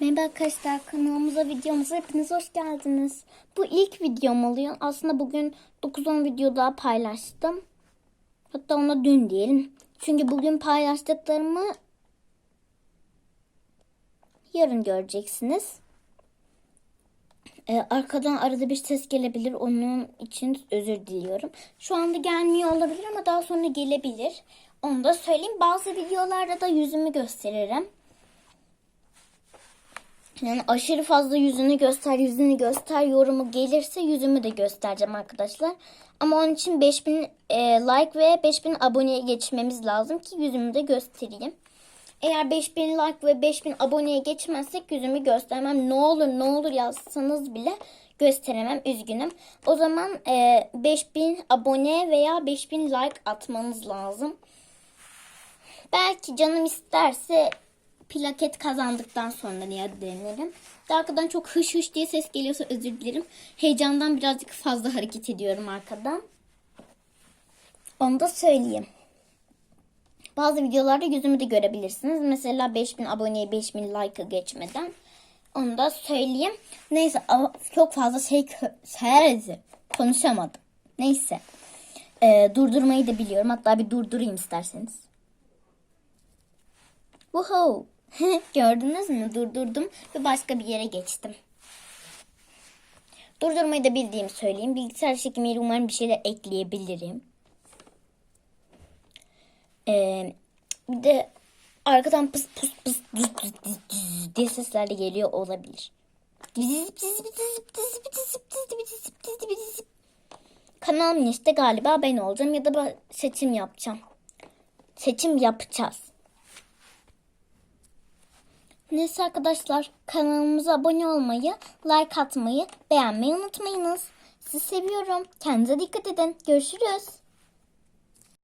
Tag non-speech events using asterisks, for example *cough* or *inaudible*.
Merhaba arkadaşlar kanalımıza videomuza hepiniz hoş geldiniz. Bu ilk videom oluyor. Aslında bugün 9-10 video daha paylaştım. Hatta ona dün diyelim. Çünkü bugün paylaştıklarımı yarın göreceksiniz. Ee, arkadan arada bir ses gelebilir. Onun için özür diliyorum. Şu anda gelmiyor olabilir ama daha sonra gelebilir. Onu da söyleyeyim. Bazı videolarda da yüzümü gösteririm. Yani aşırı fazla yüzünü göster, yüzünü göster yorumu gelirse yüzümü de göstereceğim arkadaşlar. Ama onun için 5000 e, like ve 5000 aboneye geçmemiz lazım ki yüzümü de göstereyim. Eğer 5000 like ve 5000 aboneye geçmezsek yüzümü göstermem. Ne olur ne olur yazsanız bile gösteremem. Üzgünüm. O zaman e, 5000 abone veya 5000 like atmanız lazım. Belki canım isterse plaket kazandıktan sonra diye denerim. De arkadan çok hış hış diye ses geliyorsa özür dilerim. Heyecandan birazcık fazla hareket ediyorum arkadan. Onu da söyleyeyim. Bazı videolarda yüzümü de görebilirsiniz. Mesela 5000 aboneye 5000 like'ı geçmeden. Onu da söyleyeyim. Neyse çok fazla şey serzi konuşamadım. Neyse. Ee, durdurmayı da biliyorum. Hatta bir durdurayım isterseniz. Woohoo! *laughs* Gördünüz mü? Durdurdum ve başka bir yere geçtim. Durdurmayı da bildiğimi söyleyeyim. Bilgisayar çekimiyle umarım bir şeyler ekleyebilirim. Ee, bir de arkadan pıs pıs pıs düz düz düz düz diye sesler de geliyor olabilir. Kanalımın işte galiba ben olacağım ya da seçim yapacağım. Seçim yapacağız. Neyse arkadaşlar kanalımıza abone olmayı, like atmayı, beğenmeyi unutmayınız. Sizi seviyorum. Kendinize dikkat edin. Görüşürüz.